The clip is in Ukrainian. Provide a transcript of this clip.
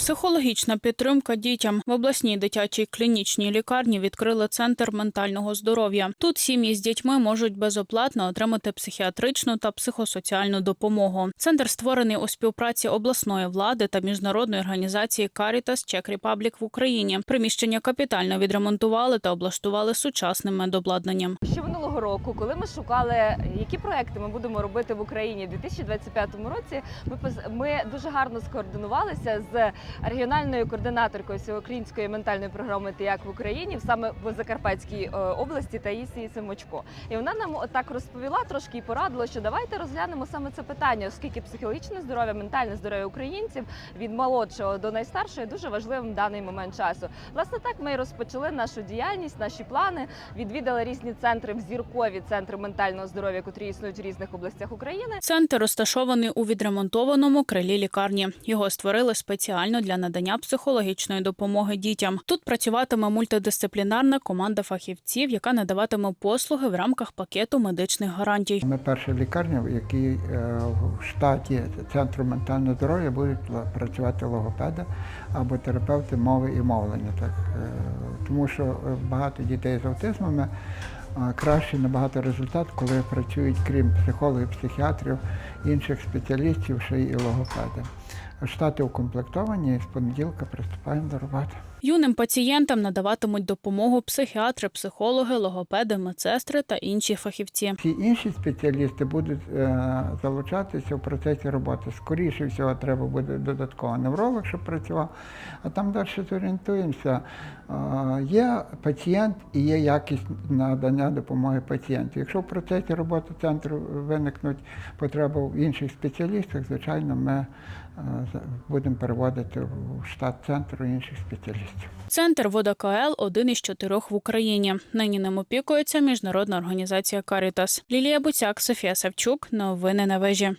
Психологічна підтримка дітям в обласній дитячій клінічній лікарні відкрили центр ментального здоров'я. Тут сім'ї з дітьми можуть безоплатно отримати психіатричну та психосоціальну допомогу. Центр створений у співпраці обласної влади та міжнародної організації Caritas Czech Republic в Україні. Приміщення капітально відремонтували та облаштували сучасним медобладнанням. Ще минулого року, коли ми шукали, які проекти ми будемо робити в Україні у 2025 році, ми ми дуже гарно скоординувалися з регіональною координаторкою всеукраїнської ментальної програми «Ти як в Україні, саме в Закарпатській е, області Таїсії Семочко. І вона нам так розповіла трошки і порадила, що давайте розглянемо саме це питання, оскільки психологічне здоров'я, ментальне здоров'я українців від молодшого до найстаршого дуже важливим в даний момент часу. Власне, так ми і розпочали нашу діяльність, наші плани. Відвідали різні центри, зіркові центри ментального здоров'я, котрі існують в різних областях України. Центр розташований у відремонтованому крилі лікарні. Його створили спеціально для надання психологічної допомоги дітям. Тут працюватиме мультидисциплінарна команда фахівців, яка надаватиме послуги в рамках пакету медичних гарантій. Ми перша лікарня, в якій е, в штаті центру ментального здоров'я будуть працювати логопеди або терапевти мови і мовлення. Так, е, тому що е, багато дітей з аутизмами е, кращий набагато результат, коли працюють, крім психологів, психіатрів, інших спеціалістів, ще й логопеди. Штати укомплектовані, і з понеділка приступаємо до роботи. Юним пацієнтам надаватимуть допомогу психіатри, психологи, логопеди, медсестри та інші фахівці. Всі інші спеціалісти будуть е, залучатися в процесі роботи. Скоріше всього, треба буде додатково невролог, щоб працював. А там далі зорієнтуємося. Е, є пацієнт і є якість надання допомоги пацієнту. Якщо в процесі роботи центру виникнуть потреби в інших спеціалістах, звичайно, ми е, будемо переводити в штат центру інших спеціалістів. Центр ВодоКЛ один із чотирьох в Україні. Нині ним опікується міжнародна організація Карітас. Лілія Буцяк, Софія Савчук. Новини на вежі.